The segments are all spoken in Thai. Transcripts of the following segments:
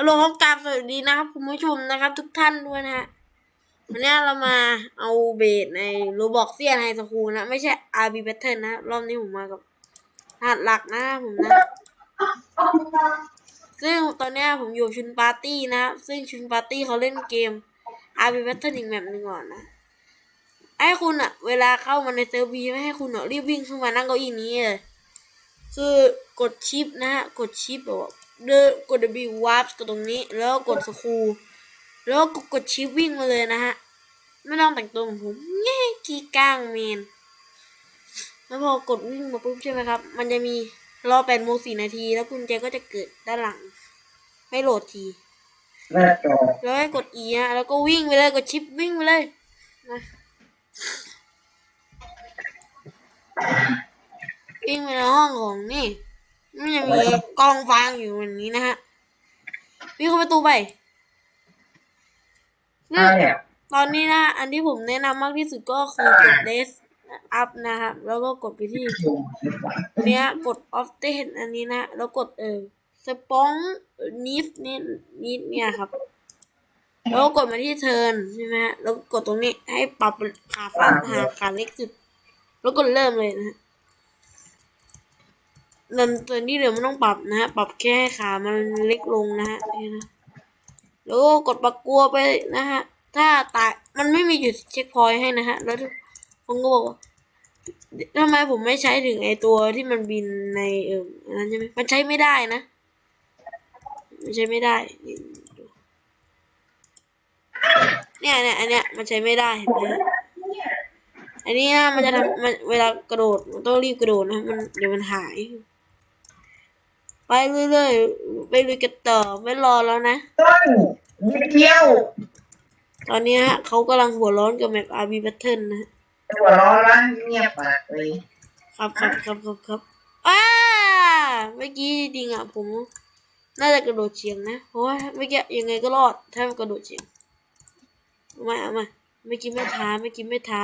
ฮัลโหลครับกราบสวัสดีนะครับคุณผู้ชมนะครับ ทุกท่านด้วยนะฮะวันนี้เรามาเอาเบสในโรบอกเซียนไฮสคูลนะ ไม่ใช่ RB Pattern นนะ รอบนี้ผมมากับรหัสหลักนะผมนะ ซึ่งตอนนี้ผมอยู่ชุนปาร์ตี้นะ ซึ่งชุนปาร์ตี้เขาเล่นเกม RB Pattern อีกแบบหนึ่งก่อนนะให้คุณอะเวลาเข้ามาในเซิร์ฟวีไม่ให้คุณอะรีบวิ่งขึ้นมานั่งเก้าอี้นี้เลยคือกดชิปนะฮะกดชิปแบบ เดินกด W warp กดตรงนี้ แล้วก็กดสครูแล้วก็กดชิปวิ่งมาเลยนะฮะ ไม่ต้องแต่งตัวเหมือนผมแง่ขี้ก้างเมนแล้วพอกดวิ่งมาปุ๊บใช่ไหมครับ มันจะมีรอแปดโมงสี่นาที แล้วกุญแจก็จะเกิดด้านหลังให้โหลดทีหน้าจอแล้วให้กด E ฮะ แล้วก็วิ่งไปเลย กดชิปวิ่งไปเลยนะวิ่งไปในห้องของนี่ มันจะมีกองฟางอยู่แบบนี้นะฮะวิ่งเข้าประตูไปซึ่งถ้าเนี่ยตอนนี้นะอันที่ผมแนะนำมากที่สุดก็คือกด des up นะครับแล้วก็กดไปที่เนี้ยกด off เ n อันนี้นะแล้วกดเออสปองนิฟนี่นิดเนี่ยครับ แล้วก็กดมาที่เทิร์นใช่ไหมฮะแล้วก็กดตรงนี้ให้ปรับขาสั้นหาขาเล็กสุด แล้วกดเริ่มเลยนะ ฮะนั่นตัวนี้เดี๋ยวมันต้องปรับนะฮะ ปรับแค่ให้ขามันเล็กลงนะฮะนี่นะแล้วก็กดปักกัวไปนะฮะ ถ้าตายมันไม่มีจุดเช็คพอยต์ให้นะฮะ แล้วผมก็บอกว่าทำไมผมไม่ใช้ถึงไอตัวที่มันบินในเอออันนั้นใช่ไหมมันใช้ไม่ได้นะมันใช้ไม่ได้ เนี่ยเนี่ยอันเนี้ยมันใช้ไม่ได้เห็นไหมอันนี้มันจะทำมันเวลากระโดดมันต้องรีบกระโดดนะมันเดี๋ยวมันหาย ไปเรื่อยๆไปลุยกันต่อไม่รอแล้วนะ ต้นนิดเดียวตอนนี้ฮะเขากำลังหัวร้อนกับแมป RB Pattern นะฮะหัวเร้อนแล้วเงียบปากเลยครับครับครับครับครับอ้าเมื่อกี้จริงๆอะผม น่าจะกระโดดเฉียงนะเพราะว่าเมื่อกี้ยังไงก็รอดถ้ากระโดดเฉียงเอามาเอามาเมื่อกี้ไม่ท้าเมื่อกี้ไม่ท้า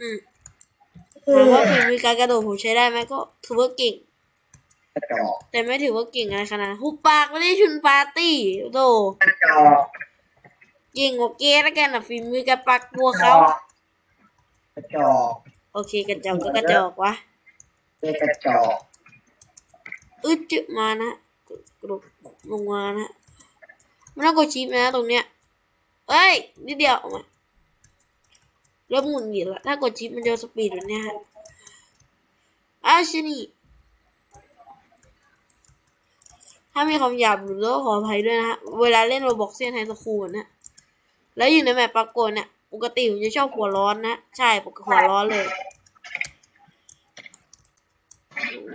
อืม ถามว่าฝีมือการกระโดดผมใช้ได้ไหมก็ถือว่าเก่ง กระจอกแต่ไม่ถือว่าเก่งอะไรขนาดนั้นหุบปากไม่ได้ชุนปาร์ตี้โตกระจอกเก่งกว่าเกย์แล้วกันอะฝีมือกับปากบัวกระจเขาอกกระจอกโอเคกระจอกก็กระจอกวะเป็นกระจอกอึดจึมานะกระโดดลงมานะมันต้องกดชิปนะตรงเนี้ยเอ้ยนิดเดียวออกมาเริ่มหมุนหงิดละถ้ากดชิปมันจะสปีดแบบเนี้ยฮะอ้าวชินี่ ถ้ามีคำหยาบหรือก็ขออภัยด้วยนะฮะ เวลาเล่นโรบอกเซียนไฮสคูลนะแล้วอยู่ในแมปปรากฏเนี่ยปกติผมจะชอบหัวร้อนนะ ใช่ปกติหัวร้อนเลย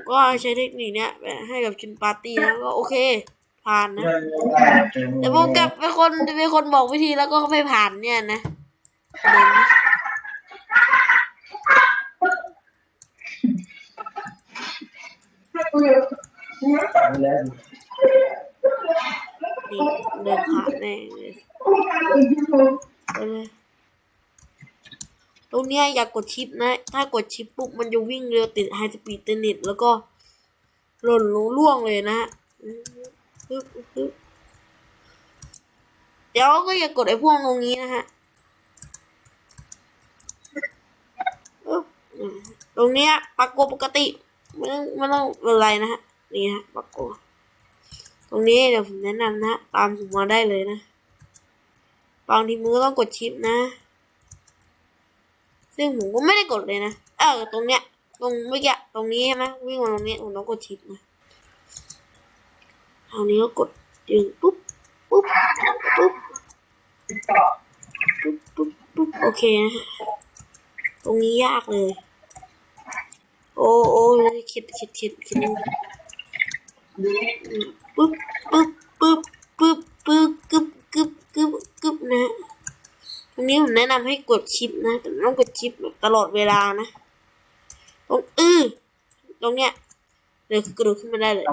ก็ใช้เทคนิคเนี้ยไปให้กับชินปาร์ตี้แล้วก็โอเค ผ่านนะ แต่ผมกลับเป็นคนเป็นคนบอกวิธีแล้วก็ไม่ผ่านเนี่ยนะเด่นนะ นี่เดินผ่านแน่เลยไปเลยตรงเนี้ยอย่ากกดชิปนะ ถ้ากดชิปปุ๊บมันจะวิ่งเร็วติดไฮสปีดเทอร์เน็ตแล้วก็หล่นลงล่วงเลยนะฮะปึ๊บปึ๊บเดี๋ยวก็อย่ากดไอ้พวกตรงนี้นะฮะตรงเนี้ยปักโกปกติไม่ต้องไม่ต้องอะไรนะฮะ นี่ฮะปักโก ตรงนี้เดี๋ยวผมแนะนำนะ ตามผมมาได้เลยนะ บางทีมือต้องกดชิปนะ ซึ่งผมก็ไม่ได้กดเลยนะ เออตรงเนี้ย ตรงเมื่อกี้ตรงนี้ใช่ไหมวิ่งมาตรงนี้ผมต้องกดชิปนะทางนี้ก็กดดึงปุ๊บปุ๊บปุ๊บปุ๊บปุ๊บปุ๊บโอเคนะตรงนี้ยากเลย โอ้โอ้ยคิดคิดคิดคิด ปุ๊บปุ๊บปุ๊บปุ๊บปุ๊บกึบกึบกึบกึบนะตรงนี้ผมแนะนำให้กดชิปนะแต่ต้องกดชิปแบบตลอดเวลานะตรงอื้อตรงเนี้ยเดี๋ยวกระโดดขึ้นมาได้เลย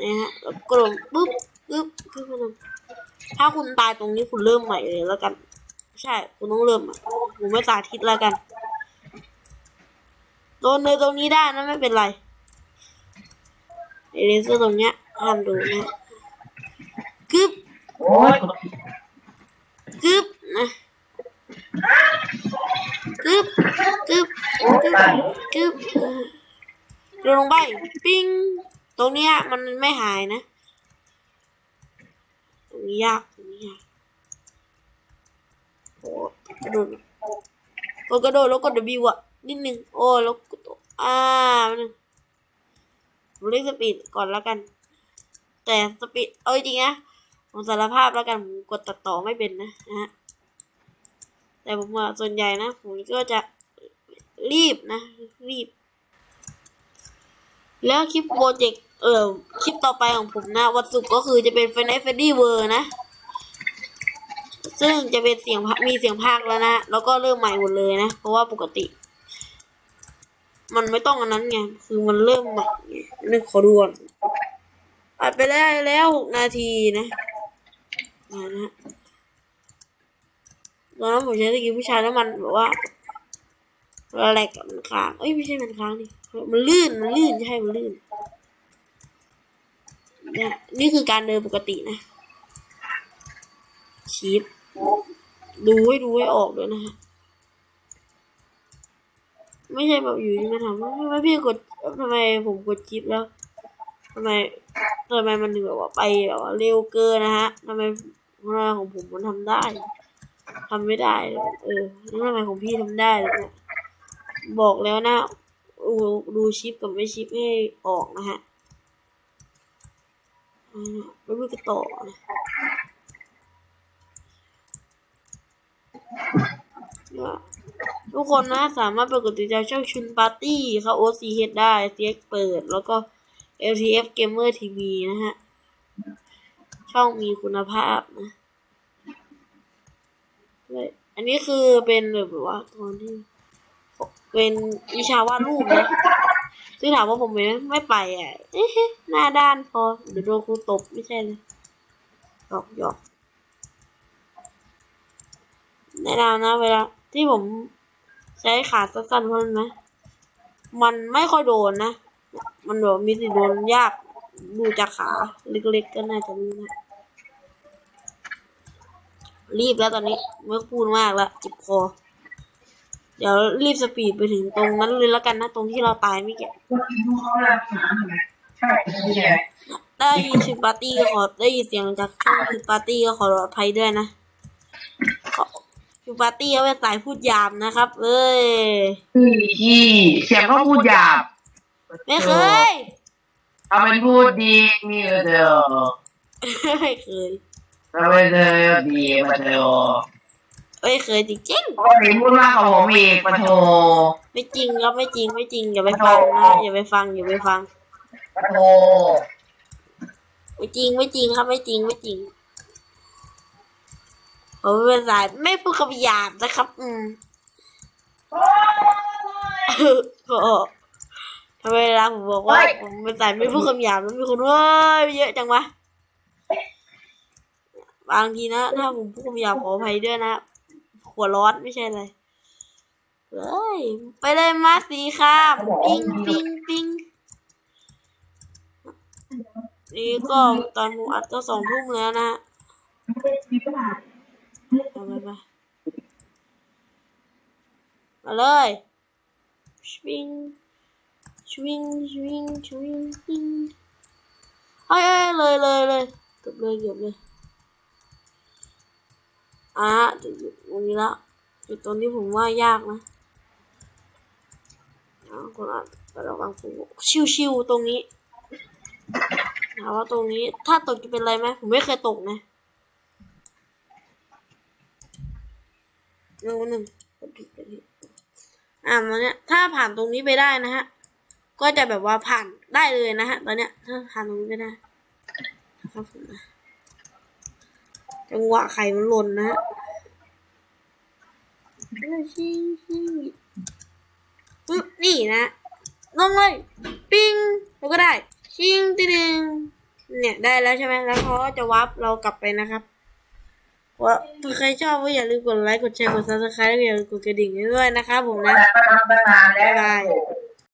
นะฮะแล้วกระโดดปุ๊บปุ๊บขึ้นมาลงถ้าคุณตายตรงนี้คุณเริ่มใหม่เลยแล้วกันใช่คุณต้องเริ่มใหม่ผมไม่สาธิตแล้วกันโดนเลยตรงนี้ได้นะไม่เป็นไร เลเซอร์ตรงเนี้ยห้ามดูนะกึบโอ้ยกึบนะกึบกึบโอ้ยตายกึบเออโดนลงไปปิ้งตรงเนี้ยมันไม่หายนะตรงนี้ยากตรงนี้ยากโอ้กระโดดกดกระโดดแล้วกด W อะนิดนึงโอ้แล้วกดตัวอ่านึง ผมเล่นสปีดก่อนแล้วกัน แต่สปีดเอาจริงนะผมสารภาพแล้วกันผมกดตัดต่อไม่เป็นนะนะฮะแต่ผมว่าส่วนใหญ่นะผมก็จะรีบนะ รีบ แล้วคลิปโปรเจกต์เอ่อคลิปต่อไปของผมนะ วันศุกร์ก็คือจะเป็น f ฟน f ฟดดี้เวอร์นะ ซึ่งจะเป็นเสียงมีเสียงภาคแล้วนะ แล้วก็เริ่มใหม่หมดเลยนะ เพราะว่าปกติ มันไม่ต้องอันนั้นไง คือมันเริ่มใหม่ไงนึกขอดูก่อนอัดไปได้แล้วหกนาทีนะนะฮะตอนนั้นผมใช้ตะกี้ผู้ชายแล้วมันแบบว่าแหลกมันค้าง เอ้ยไม่ใช่มันค้างดิมันลื่น มันลื่นใช่มันลื่นเนี่ยนี่คือการเดินปกตินะชิปดูให้ดูให้ออกด้วยนะฮะ ไม่ใช่แบบอยู่ที่มาทำทำไมพี่กดทำไมผมกดชิปแล้วทำไมทำไมมันถึงแบบว่าไปแบบว่าเร็วเกินนะฮะทำไมทำไมของผมมันทำได้ทำไม่ได้ เออแล้วทำไมของพี่ทำได้เนี่ยบอกแล้วนะดูดูชิปกับไม่ชิปให้ออกนะฮะอ่าแล้วมันก็ต่อนะเนี่ย ทุกคนนะสามารถไปกดติดตามช่องชุนปาร์ตี้เขาโอซีเฮดได้เซียกเปิด แล้วก็ LTF Gamer TV นะฮะ ช่องมีคุณภาพนะเลยอันนี้คือเป็นแบบว่าตอนที่เป็นวิชาวาดรูปนะซึ่งถามว่าผมไม่ไม่ไปอะเอ๊ะหน้าด้านพอ เดี๋ยวโดนครูตบไม่ใช่เลยหยอกหยอกแนะนำนะเวลาที่ผม ใช้ขาสั้นๆเพราะนั้นนะมันไม่ค่อยโดนนะ มันแบบมีสิทธิ์โดนยากดูจากขาเล็กๆก็น่าจะรู้นะรีบแล้วตอนนี้ไม่พูดมากแล้วจิบคอ เดี๋ยวรีบสปีดไปถึงตรงนั้นเลยแล้วกันนะ ตรงที่เราตายไม่แก่ใช่ไม่ใช่ได้ยินชื่อปาร์ตี้ก็ขอได้ยินเสียงจากช่องคือปาร์ตี้ก็ขออภัยด้วยนะ ขอคือปาร์ตี้เขาเป็นสายพูดหยาบนะครับ เอ้ยพี่ที่เสียงก็พูดหยาบไม่เคยทำเป็นพูดดีมีเดียวไม่เคยทำเป็นเดียวดีมาเดียวไม่เคยจริงปกติพูดมากกว่าผมอีกปะโถๆไม่จริงครับไม่จริงไม่จริงอย่าไปฟังนะอย่าไปฟังอย่าไปฟังปะโถไม่จริงไม่จริงครับไม่จริงไม่จริง ผมเป็นสายไม่พูดคำหยาบนะครับ อืมก็ทำไมเวลาผมบอกว่าผมเป็นสายไม่พูดคำหยาบแล้วมีคนว่าเยอะจังวะ บางทีนะถ้าผมพูดคำหยาบขออภัยด้วยนะหัวร้อนไม่ใช่อะไรเฮ้ยไปเลยมาสีข้ามปิ้งปิ้งปิ้งนี่ก็ตอนผมอัดก็สองทุ่มแล้วนะ ไปไปไปมาเลยชวิงชวิงชวิงชวิงปิงเฮ้ยเอ้เลยเลยเลยเกือบเลยเกือบเลยอะจุดตรงนี้แล้วจุดตรงนี้ผมว่ายากนะคนอ่านแต่ระวังฟูชิวๆตรงนี้ถามว่าตรงนี้ถ้าตกจะเป็นไรไหมผมไม่เคยตกนะ นึ่งหนึ่งกดผิดกดผิดอ่าตอนเนี้ยถ้าผ่านตรงนี้ไปได้นะฮะ ก็จะแบบว่าผ่านได้เลยนะฮะ ตอนเนี้ยถ้าผ่านตรงนี้ไปได้ครับผมนะจังหวะไข่มันหล่นนะฮะชิงชิงปึ๊บนี่นะลงเลย ปิ้งแล้วก็ได้ ชิงตีหนึ่งเนี่ยได้แล้วใช่ไหมแล้วเขาก็จะวับเรากลับไปนะครับ ว่าถ้าใครชอบก็อย่าลืมกดไลค์ กดแชร์ กดซับสไครต์แล้วก็อย่าลืมกดกระดิ่งให้ด้วยนะครับผมนะตั้งนานแล้วบ๊ายบาย